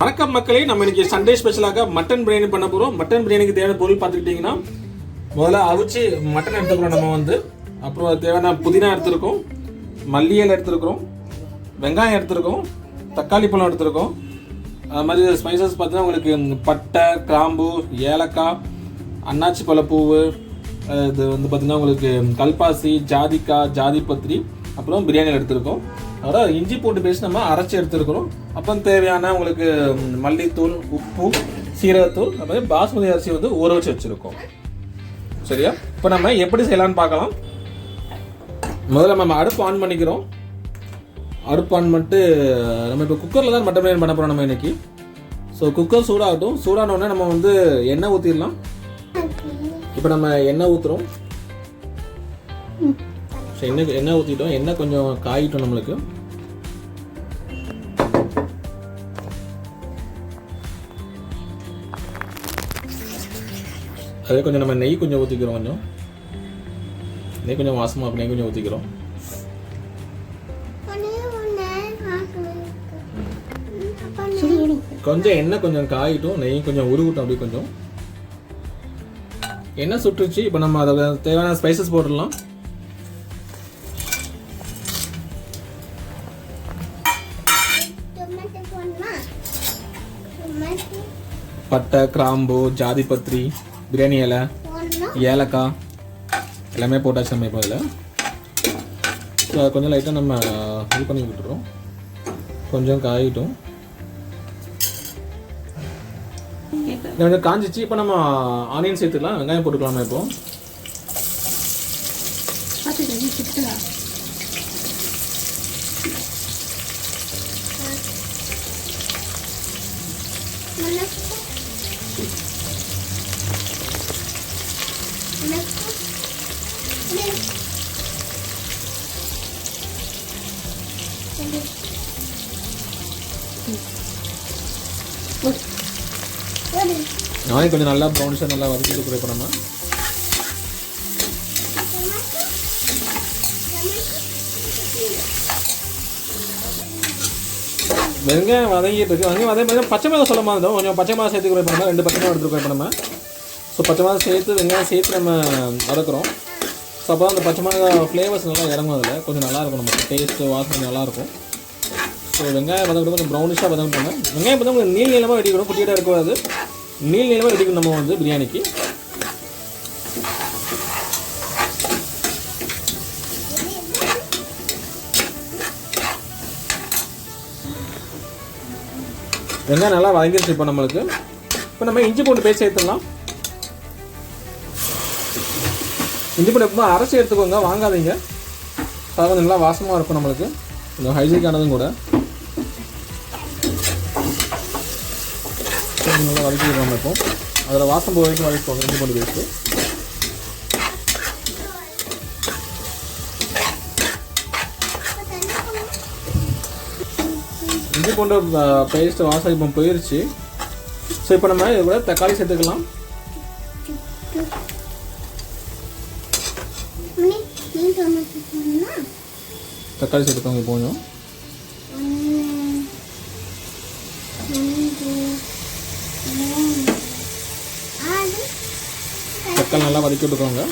வணக்கம் மக்களே நம்ம இன்னைக்கு சண்டே ஸ்பெஷலாக மட்டன் பிரியாணி பண்ண போறோம். மட்டன் பிரியாணிக்கு தேவையான பொருள் பார்த்துக்கிட்டிங்கன்னா முதல்ல அவிச்சு மட்டன் எடுத்துக்கிறோம் நம்ம வந்து. அப்புறம் அது தேவையான புதினா எடுத்திருக்கோம் மல்லி இலை எடுத்திருக்கிறோம் வெங்காயம் எடுத்திருக்கோம் தக்காளி பழம் எடுத்திருக்கோம். அது மாதிரி ஸ்பைசஸ் பார்த்தீங்கன்னா உங்களுக்கு பட்டை கிராம்பு ஏலக்காய் அன்னாச்சி பழப்பூவு இது வந்து பார்த்தீங்கன்னா உங்களுக்கு கல்பாசி ஜாதிக்காய் ஜாதிபத்திரி அப்புறம் பிரியாணி எடுத்திருக்கோம். அதாவது இஞ்சி பூண்டு பேஸ்ட் நம்ம அரைச்சி எடுத்துருக்கிறோம். அப்போ தேவையான உங்களுக்கு மல்லித்தூள் உப்பு சீரகத்தூள் அப்புறம் பாஸ்மதி அரிசி வந்து ஊற வச்சு வச்சுருக்கோம். சரியா? இப்போ நம்ம எப்படி செய்யலாம்னு பார்க்கலாம். முதல்ல நம்ம அடுப்பு ஆன் பண்ணிக்கிறோம். அடுப்பு ஆன் பண்ணிட்டு நம்ம இப்போ குக்கரில் தான் மட்டன் பிரியாணி பண்ண போகிறோம் நம்ம இன்னைக்கு. ஸோ குக்கர் சூடாகட்டும். சூடான உடனே நம்ம வந்து எண்ணெய் ஊற்றிடலாம் இப்போ நம்ம எண்ணெய் ஊற்றுறோம் ஸோ எண்ணெய் எண்ணெய் ஊற்றிட்டோம் எண்ணெய் கொஞ்சம் காயிட்டோம் நம்மளுக்கு? அதே கொஞ்சம் நம்ம நெய் கொஞ்சம் ஊற்றிக்கிறோம் கொஞ்சம். நெய் கொஞ்சம் வாசமாக நெய் கொஞ்சம் ஊற்றிக்கிறோம் கொஞ்சம் எண்ணெய் கொஞ்சம் காயிட்டும். நெய் கொஞ்சம் உருகட்டும் அப்படி கொஞ்சம். எண்ணெய் சுட்டுருச்சு. இப்போ நம்ம அதை தேவையான ஸ்பைசஸ் போட்டுடலாம். பட்டை கிராம்பு ஜாதிபத்திரி பிரியாணி இலை ஏலக்காய் எல்லாமே போட்டாச்சு நம்ம இப்போ அதில் ஸோ கொஞ்சம் லைட்டாக நம்ம இது பண்ணி விட்டுறோம் கொஞ்சம் காயிட்டும். கொஞ்சம் காஞ்சிச்சு. இப்போ நம்ம ஆனியன் சேர்த்துக்கலாம். வெங்காயம் போட்டுக்கலாமா இப்போ? ஆனியன் கொஞ்சம் நல்லா ப்ரௌன்ஸாக நல்லா வதக்கிட்டு கொடுக்குறோம் இப்போ நம்ம வெங்காயம் வதங்கிட்டு இருக்கு. வெங்காயம் வதங்கி பார்த்தீங்கன்னா பச்சை மிளகா சொல்ல மாதிரி இருந்தோம் கொஞ்சம் பச்சை மிளகா சேர்த்து இப்போ நம்ம ரெண்டு பச்சை மிளகா எடுத்துக்கிறோம் இப்போ நம்ம ஸோ பச்சை மிளகா சேர்த்து வெங்காயம் சேர்த்து நம்ம வதக்குறோம். ஸோ அப்போ அந்த பச்சை மிளகா ஃப்ளேவர்ஸ் நல்லா இறங்கும் அதில். கொஞ்சம் நல்லாயிருக்கும் நம்ம நமக்கு. டேஸ்ட்டு வாசனை நல்லாயிருக்கும் இருக்கும். ஸோ வெங்காயம் வதக்கிட்டு கொஞ்சம் ப்ரௌனிஷாக வதக்கிட்டோங்க வெங்காயம் பார்த்தா கொஞ்சம் நீள் நீளமாக வெடிக்கணும் குட்டியாக இருக்கக்கூடாது. நீள் நீளமாக வெடிக்கணும் நம்ம வந்து பிரியாணிக்கு. வெங்காயம் நல்லா வதங்கிருச்சு இப்போ நம்மளுக்கு. இப்போ நம்ம இஞ்சி பூண்டு பேஸ்ட் சேர்த்துடலாம் இஞ்சி பூண்டு எப்போ அரைச்சி எடுத்துக்கோங்க. வாங்காதீங்க. அது நல்லா வாசமாக இருக்கும் நம்மளுக்கு. கொஞ்சம் ஹைஜீனிக்கானதும் கூட. கொஞ்சம் நல்லா வதக்கிடுறோம் நம்ம இப்போ அதில் வாசம் போக வரைக்கும் வதக்கிக்கோங்க இஞ்சி பூண்டு பேஸ்ட்டு இஞ்சி பூண்டு பேஸ்ட் வாசம் இப்போ போயிருச்சு. ஸோ இப்போ நம்ம இது கூட தக்காளி சேர்த்துக்கலாம். தக்காளி சேர்த்துக்கோங்க கொஞ்சம் தக்காளி நல்லா வதக்கி விட்டுக்கோங்க.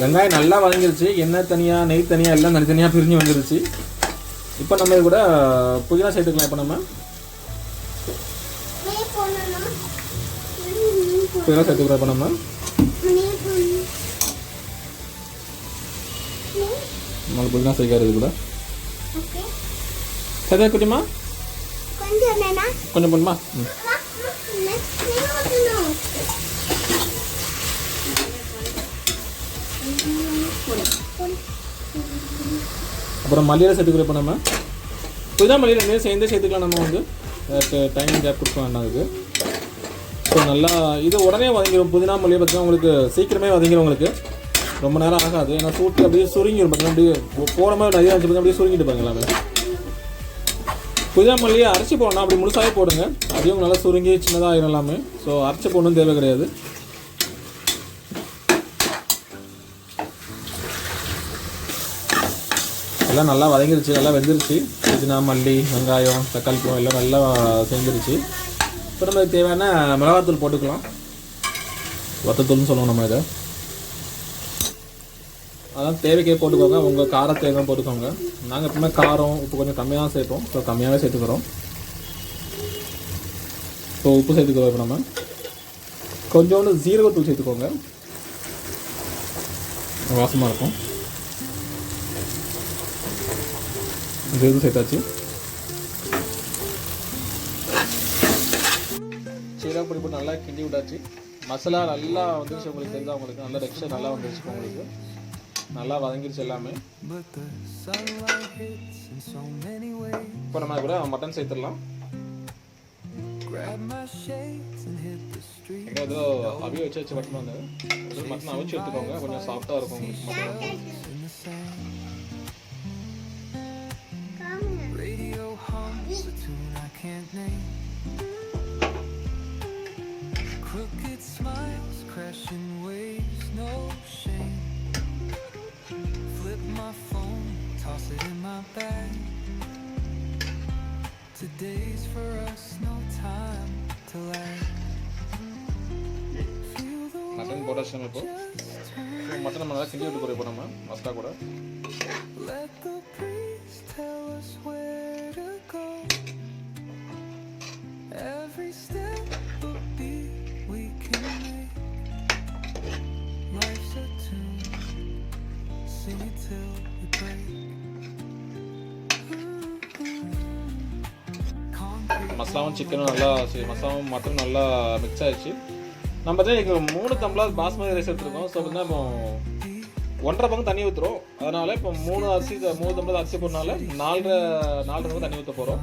வெங்காயம் நல்லா வதங்கிருச்சு. எண்ணெய் தனியாக நெய் தனியாக எல்லாம் தனித்தனியாக பிரிஞ்சு வந்துருச்சு. இப்போ நம்ம இது கூட புதினா சேர்த்துக்கலாம் இப்போ நம்ம. புதினா சேர்த்துக்கிறோம் இப்போ நம்ம. நம்மளுக்கு புதினா சேர்க்காரு இது கூட. சரி குட்டிமா கொஞ்சம் வேணா கொஞ்சம் பண்ணுமா ம் அப்புறம் மல்லியில் சேர்த்துக்கிறோம் இப்போ நம்ம புதினா மல்லியில் ரெண்டு சேர்ந்து சேர்த்துக்கலாம் நம்ம வந்து. டைம் கேப் கொடுக்க வேண்டாம் அதுக்கு. ஸோ நல்லா இது உடனே வதங்கிடும் புதினா மல்லியை பார்த்தீங்கன்னா உங்களுக்கு சீக்கிரமே வதங்கிடும் உங்களுக்கு. ரொம்ப நேரம் ஆகாது. ஏன்னா சூட்டு அப்படியே சுருங்கிடும் பார்த்தீங்கன்னா அப்படியே போகிற மாதிரி நிறைய அப்படியே சுருங்கிட்டு பாருங்க எல்லாமே. புதினா மல்லியை அரைச்சி போடணும். அப்படி முழுசாகவே போடுங்க. அதையும் நல்லா சுருங்கி சின்னதாக ஆயிரும் எல்லாமே ஸோ அரைச்சி போடணும் தேவை கிடையாது. எல்லாம் நல்லா வதங்கிருச்சு. நல்லா வெந்துருச்சு. புதினா மல்லி வெங்காயம் தக்காளி பழம் எல்லாம் நல்லா சேர்ந்துருச்சு. இப்போ நம்ம தேவையான மிளகாத்தூள் போட்டுக்கலாம். வத்தத்தூள்னு சொல்லுவோம் நம்ம இதை. அதான் தேவைக்கே போட்டுக்கோங்க. உங்கள் காரத்தை தான் போட்டுக்கோங்க. நாங்கள் எப்பவுமே காரம் உப்பு கொஞ்சம் கம்மியாக தான் சேர்ப்போம். ஸோ கம்மியாகவே சேர்த்துக்கிறோம். ஸோ உப்பு சேர்த்துக்கிறோம் இப்போ நம்ம. கொஞ்சோண்டு ஜீரகத்தூள் சேர்த்துக்கோங்க. வாசமாக இருக்கும். ஜீரகம் சேர்த்தாச்சு? சீராக பொடி போட்டு நல்லா கிண்டி விட்டாச்சு. மசாலா நல்லா வந்துருச்சு உங்களுக்கு தெரிஞ்சா உங்களுக்கு. நல்ல டெக்ஸ்டர் நல்லா வந்துருச்சு உங்களுக்கு. நல்லா வதங்கிருச்சு எல்லாமே. இப்போ நம்ம கூட மட்டன் சேர்த்துடலாம். ஏதோ அவிய வச்சு வச்சு மட்டன் வந்து மட்டன் அவிச்சு எடுத்துக்கோங்க. கொஞ்சம் சாஃப்டாக இருக்கும் மட்டன் போட்டாச்சு இப்போ மட்டன் நம்ம நல்லா கிண்டி விட்டு போகிறோம் இப்போ நம்ம மசாலா கூட. மசாலாவும் சிக்கனும் நல்லா சரி மசாலாவும் மட்டனும் நல்லா மிக்ஸ் ஆயிடுச்சு. நம்ம தான் இங்கே மூணு தம்பளாக பாஸ்மதி ரைஸ் எடுத்துருக்கோம். ஸோ வந்து இப்போ ஒன்றரை பங்கு தண்ணி ஊற்றுறோம் அதனால் இப்போ மூணு அரிசி மூணு டம்ளர் அரிசி போடுறனால நாலரை நாலரை பங்கு தண்ணி ஊற்ற போகிறோம்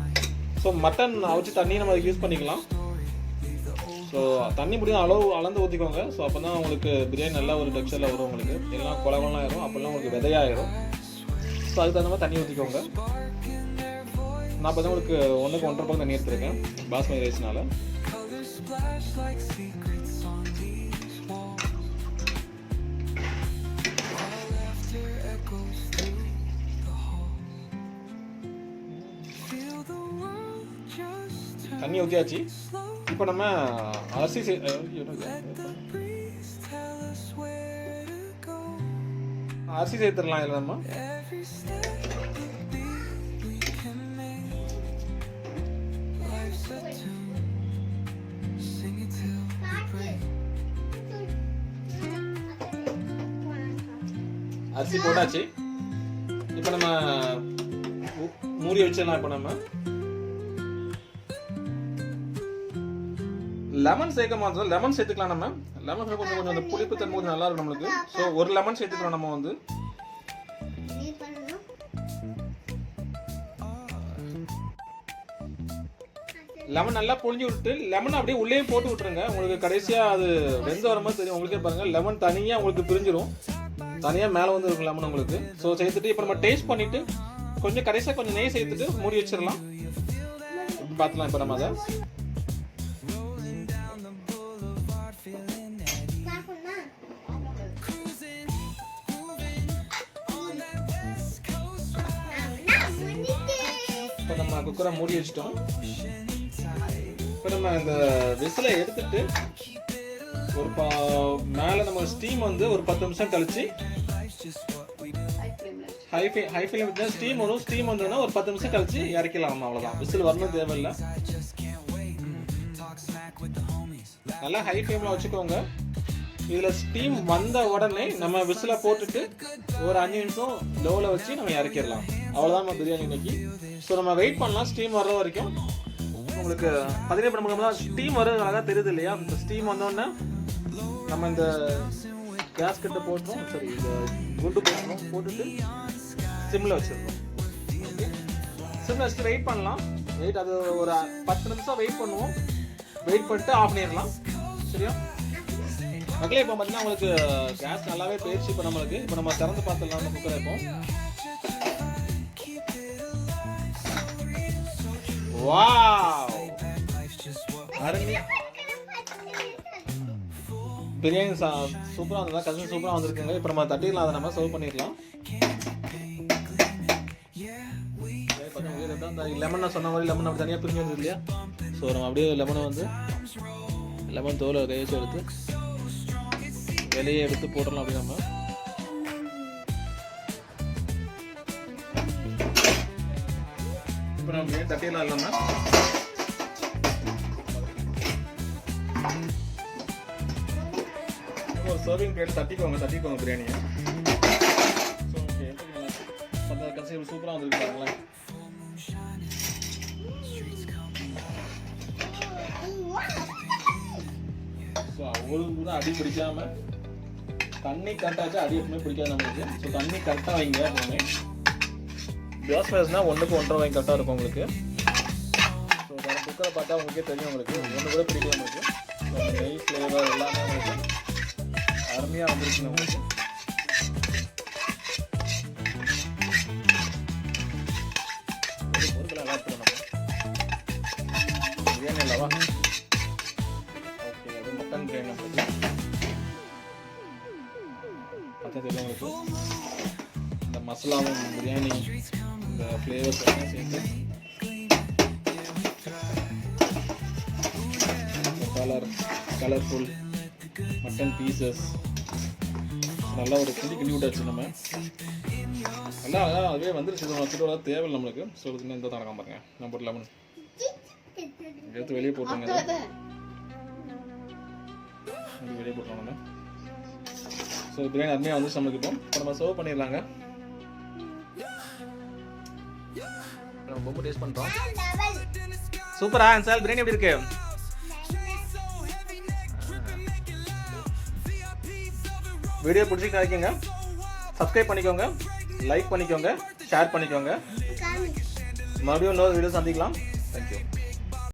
ஸோ மட்டன் அவிச்சு தண்ணி நம்ம அதுக்கு யூஸ் பண்ணிக்கலாம். ஸோ தண்ணி முடியும் அளவு அளந்து ஊற்றிக்கோங்க ஸோ அப்போ தான் உங்களுக்கு பிரியாணி நல்லா ஒரு டெக்ஸ்டரில் வரும் உங்களுக்கு. எல்லாம் குழவெல்லாம் ஆயிரும். அப்போல்லாம் உங்களுக்கு விதையாயிரும். ஸோ அதுக்கு தகுந்த மாதிரி தண்ணி ஊற்றிக்கோங்க நான் இப்போ தான் உங்களுக்கு ஒன்றுக்கு ஒன்றரை பக்கம் தண்ணி எடுத்துருக்கேன். பாஸ்மதி ரைஸ்னால தண்ணி ஊற்றியாச்சு இப்போ நம்ம அரிசி அரிசி சேர்த்துடலாம் இதில் நம்ம அரிசி போட்டாச்சு இப்போ நம்ம மூடி வச்சிடலாம் இப்போ நம்ம லெமன் சேர்க்க மாட்டோம் லெமன் சேர்த்துக்கலாம் நம்ம லெமன் கொஞ்சம் கொஞ்சம் அந்த புளிப்பு தன்மை கொஞ்சம் நல்லா இருக்கும் நம்மளுக்கு. ஸோ ஒரு லெமன் சேர்த்துக்கலாம் நம்ம வந்து. லெமன் நல்லா புழிஞ்சு விட்டு லெமன் அப்படியே உள்ளே போட்டு விட்டுருங்க. உங்களுக்கு கடைசியாக அது வெந்து வரும்போது தெரியும். உங்களுக்கே பாருங்கள் லெமன் தனியாக உங்களுக்கு பிரிஞ்சிடும் தனியாக மேலே வந்து இருக்கும் லெமன் உங்களுக்கு. ஸோ சேர்த்துட்டு இப்போ நம்ம டேஸ்ட் பண்ணிட்டு கொஞ்சம் கடைசியாக கொஞ்சம் நெய் சேர்த்துட்டு மூடி வச்சிடலாம். பார்த்துலாம் இப்போ நம்ம அதை. நம்ம குக்கரை மூடி வச்சிட்டோம். இப்போ நம்ம இந்த விசிலை எடுத்துட்டு ஒரு பா மேலே நம்ம ஸ்டீம் வந்து ஒரு பத்து நிமிஷம் கழிச்சு ஹை ஃபே ஹை ஸ்டீம் வரும். ஸ்டீம் வந்ததுன்னா ஒரு பத்து நிமிஷம் கழிச்சு இறக்கலாம் அவ்வளோதான் விசில் வரணும் தேவையில்லை. நல்லா ஹை ஃபிலிமில் வச்சுக்கோங்க. இதில் ஸ்டீம் வந்த உடனே நம்ம விசில போட்டுட்டு ஒரு அஞ்சு நிமிஷம் லோவில் வச்சு நம்ம இறக்கிடலாம். அவ்வளோதான் நம்ம பிரியாணி இன்னைக்கு. ஸோ நம்ம வெயிட் பண்ணலாம். ஸ்டீம் வர்ற வரைக்கும். உங்களுக்கு பதினேழு பண்ணும்போது தான் ஸ்டீம் வர்றது அழகாக தெரியுது இல்லையா? இந்த ஸ்டீம் வந்தோடனே நம்ம இந்த கேஸ் கட்டை போட்டுரும். சரி இந்த குண்டு போட்டுரும். போட்டுட்டு சிம்மில் வச்சிடணும். சிம்மில் வச்சுட்டு வெயிட் பண்ணலாம். வெயிட் அது ஒரு பத்து நிமிஷம் வெயிட் பண்ணுவோம். வெயிட் பண்ணிட்டு ஆஃப் பண்ணிடலாம். சரியா? மக்களே இப்போ பார்த்தீங்கன்னா உங்களுக்கு கேஸ் நல்லாவே போயிடுச்சு இப்போ நம்மளுக்கு இப்போ நம்ம திறந்து பார்த்துடலாம் நம்ம குக்கரை இப்போ. வாவ் அருமை. பிரியாணி சா சூப்பராக வந்ததா? கஷ்டம் சூப்பராக வந்திருக்குங்க. இப்போ நம்ம தட்டிடலாம். அதை நம்ம சர்வ் பண்ணிடலாம். அதான் லெமன் நான் சொன்ன மாதிரி லெமன் அப்படி தனியாக பிரிஞ்சு வந்துருக்கு இல்லையா? ஸோ நம்ம அப்படியே லெமனை வந்து லெமன் தோலை கையை எடுத்து இலையை எடுத்து போடலாம் அப்படி நம்ம. இப்போ நம்ம தட்டியெல்லாம் இல்லாமல் ஒரு சர்விங் பிளேட் தட்டிக்கோங்க தட்டிக்கோங்க பிரியாணியை. ஸோ ஓகே சூப்பராக வந்துருக்கு பாருங்களேன். ஸோ அவ்வளோ கூட அடி பிடிக்காம தண்ணி கரெக்டாச்சு அது எப்பவுமே பிடிக்காது நம்மளுக்கு. ஸோ தண்ணி கரெக்டாக வைங்க எப்பவுமே. கிளாஸ் ஃபேஸ்னால் ஒன்றுக்கு ஒன்றரை வாங்கி கரெக்டாக இருக்கும் உங்களுக்கு. ஸோ வேறு குக்கரை பார்த்தா உங்களுக்கே தெரியும் உங்களுக்கு. ஒன்று கூட பிடிக்கல உங்களுக்கு. நெய் ஃப்ளேவர் எல்லாமே உங்களுக்கு அருமையாக வந்துருச்சு உங்களுக்கு கலர் கலர்ஃபுல் மட்டன் பீசஸ் நல்லா ஒரு கிண்டி கிண்டி விட்டாச்சு நம்ம. நல்லா அதான் அதுவே வந்துருச்சு வச்சுட்டு தேவையில்லை நம்மளுக்கு. ஸோ இதுக்கு இந்த தரகம் பாருங்க. நம்ம போட்டு எடுத்து வெளியே போட்டுருங்க வெளியே போட்டுருவோம் நம்ம. ஸோ பிரியாணி அருமையாக வந்துச்சு நம்மளுக்கு இப்போ. இப்போ நம்ம சர்வ் பண்ணிடலாங்க. நம்ம ரொம்ப டேஸ்ட் பண்ணுறோம் சூப்பரா சார் பிரியாணி எப்படி இருக்கு? வீடியோ பிடிச்சிட்டு நினைக்கிங்க. சப்ஸ்கிரைப் பண்ணிக்கோங்க. லைக் பண்ணிக்கோங்க. ஷேர் பண்ணிக்கோங்க. மறுபடியும் இன்னொரு வீடியோ சந்திக்கலாம். தேங்க்யூ